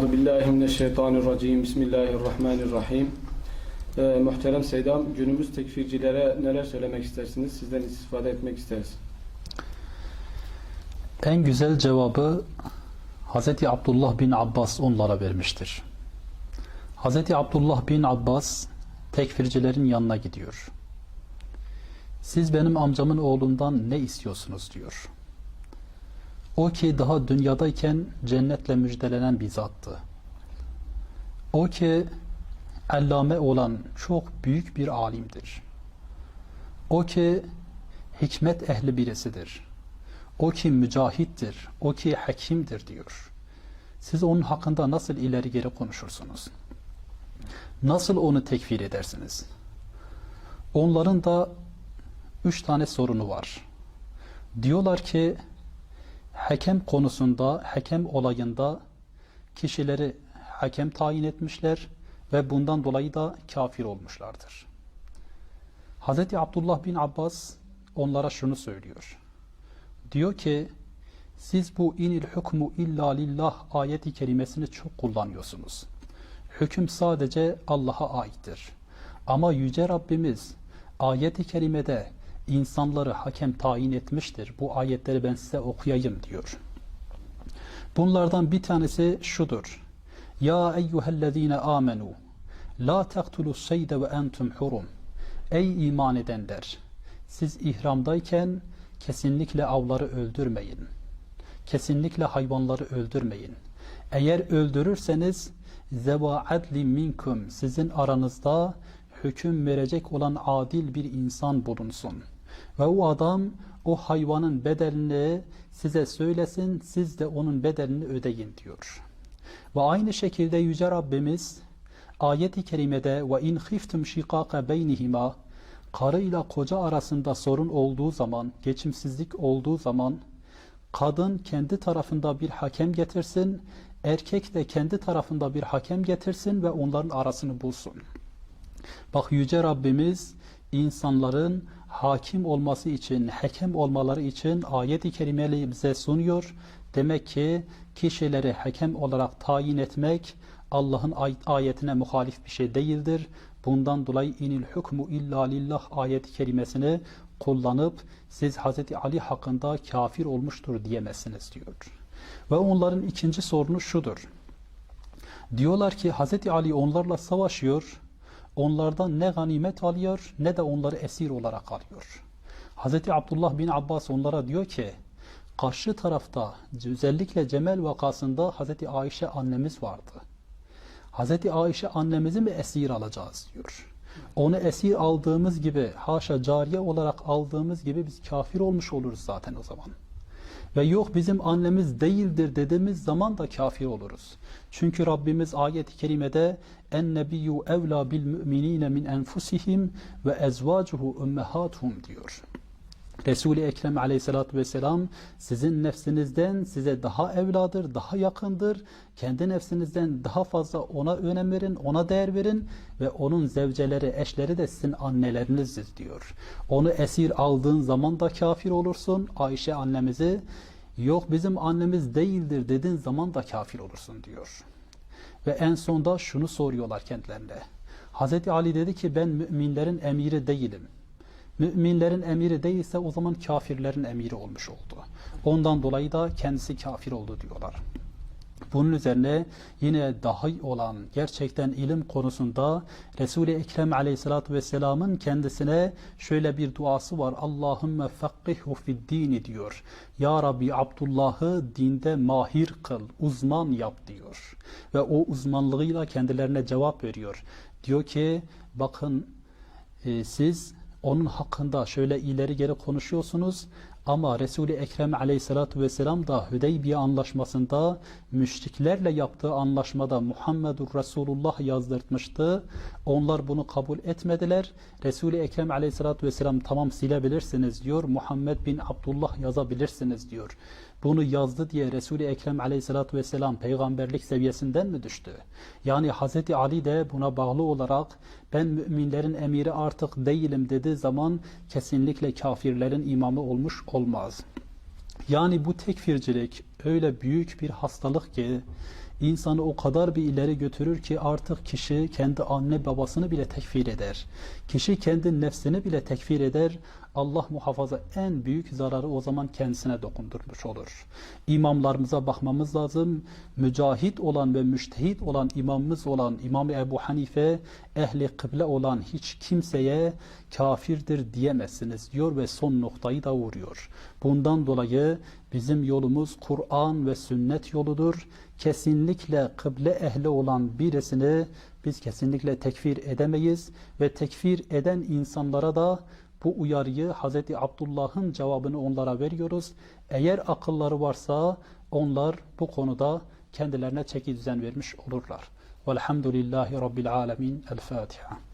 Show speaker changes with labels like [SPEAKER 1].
[SPEAKER 1] Euzu billahi mineşşeytanirracim. Bismillahirrahmanirrahim. Ee, muhterem Seydam, günümüz tekfircilere neler söylemek istersiniz? Sizden istifade etmek isteriz.
[SPEAKER 2] En güzel cevabı Hz. Abdullah bin Abbas onlara vermiştir. Hz. Abdullah bin Abbas tekfircilerin yanına gidiyor. Siz benim amcamın oğlundan ne istiyorsunuz diyor. O ki daha dünyadayken cennetle müjdelenen bir zattı. O ki allame olan çok büyük bir alimdir. O ki hikmet ehli birisidir. O ki mücahittir, o ki hakimdir diyor. Siz onun hakkında nasıl ileri geri konuşursunuz? Nasıl onu tekfir edersiniz? Onların da üç tane sorunu var. Diyorlar ki hakem konusunda, hakem olayında kişileri hakem tayin etmişler ve bundan dolayı da kafir olmuşlardır. Hz. Abdullah bin Abbas onlara şunu söylüyor. Diyor ki siz bu inil hukmu illa lillah ayeti kerimesini çok kullanıyorsunuz. Hüküm sadece Allah'a aittir. Ama Yüce Rabbimiz ayeti kerimede insanları hakem tayin etmiştir. Bu ayetleri ben size okuyayım diyor. Bunlardan bir tanesi şudur. Ya eyyühellezine amenu la tektulu seyde ve entum hurum. Ey iman edenler! Siz ihramdayken kesinlikle avları öldürmeyin. Kesinlikle hayvanları öldürmeyin. Eğer öldürürseniz zeva adli minkum sizin aranızda hüküm verecek olan adil bir insan bulunsun. Ve o adam o hayvanın bedelini size söylesin, siz de onun bedelini ödeyin diyor. Ve aynı şekilde Yüce Rabbimiz ayet-i kerimede ve in khiftum şikaka beynihima karı ile koca arasında sorun olduğu zaman, geçimsizlik olduğu zaman kadın kendi tarafında bir hakem getirsin, erkek de kendi tarafında bir hakem getirsin ve onların arasını bulsun. Bak Yüce Rabbimiz insanların hakim olması için, hakem olmaları için ayet-i kerimeleri bize sunuyor. Demek ki kişileri hakem olarak tayin etmek Allah'ın ayetine muhalif bir şey değildir. Bundan dolayı inil hukmu illa lillah ayet-i kerimesini kullanıp siz Hz. Ali hakkında kafir olmuştur diyemezsiniz diyor. Ve onların ikinci sorunu şudur. Diyorlar ki Hz. Ali onlarla savaşıyor, onlardan ne ganimet alıyor ne de onları esir olarak alıyor. Hz. Abdullah bin Abbas onlara diyor ki karşı tarafta özellikle Cemel vakasında Hz. Ayşe annemiz vardı. Hz. Ayşe annemizi mi esir alacağız diyor. Onu esir aldığımız gibi haşa cariye olarak aldığımız gibi biz kafir olmuş oluruz zaten o zaman. Ve yok bizim annemiz değildir dediğimiz zaman da kafir oluruz. Çünkü Rabbimiz ayet-i kerimede en nebiyyu evla bil müminine min enfusihim ve ezvacuhu ummahatuhum diyor. Resul-i Ekrem aleyhissalatü vesselam sizin nefsinizden size daha evladır, daha yakındır. Kendi nefsinizden daha fazla ona önem verin, ona değer verin ve onun zevceleri, eşleri de sizin annelerinizdir diyor. Onu esir aldığın zaman da kafir olursun. Ayşe annemizi yok bizim annemiz değildir dediğin zaman da kafir olursun diyor. Ve en sonda şunu soruyorlar kendilerine. Hz. Ali dedi ki ben müminlerin emiri değilim. Müminlerin emiri değilse o zaman kafirlerin emiri olmuş oldu. Ondan dolayı da kendisi kafir oldu diyorlar. Bunun üzerine yine daha olan gerçekten ilim konusunda Resul-i Ekrem aleyhissalatü vesselamın kendisine şöyle bir duası var. Allahümme fakkihu fid dini diyor. Ya Rabbi Abdullah'ı dinde mahir kıl, uzman yap diyor. Ve o uzmanlığıyla kendilerine cevap veriyor. Diyor ki bakın e, siz onun hakkında şöyle ileri geri konuşuyorsunuz ama Resul-i Ekrem aleyhissalatu vesselam da Hüdeybiye anlaşmasında müşriklerle yaptığı anlaşmada Muhammedur Resulullah yazdırtmıştı. Onlar bunu kabul etmediler. Resul-i Ekrem aleyhissalatu vesselam tamam silebilirsiniz diyor. Muhammed bin Abdullah yazabilirsiniz diyor. Bunu yazdı diye Resul-i Ekrem aleyhissalatu vesselam peygamberlik seviyesinden mi düştü? Yani Hz. Ali de buna bağlı olarak ben müminlerin emiri artık değilim dediği zaman kesinlikle kafirlerin imamı olmuş olmaz. Yani bu tekfircilik öyle büyük bir hastalık ki insanı o kadar bir ileri götürür ki artık kişi kendi anne babasını bile tekfir eder. Kişi kendi nefsini bile tekfir eder. Allah muhafaza en büyük zararı o zaman kendisine dokundurmuş olur. İmamlarımıza bakmamız lazım. Mücahit olan ve müştehit olan imamımız olan İmam Ebu Hanife ehli kıble olan hiç kimseye kafirdir diyemezsiniz diyor ve son noktayı da vuruyor. Bundan dolayı bizim yolumuz Kur'an ve sünnet yoludur. Kesinlikle kıble ehli olan birisini biz kesinlikle tekfir edemeyiz ve tekfir eden insanlara da bu uyarıyı Hz. Abdullah'ın cevabını onlara veriyoruz. Eğer akılları varsa onlar bu konuda kendilerine çeki düzen vermiş olurlar. Velhamdülillahi Rabbil Alemin. El Fatiha.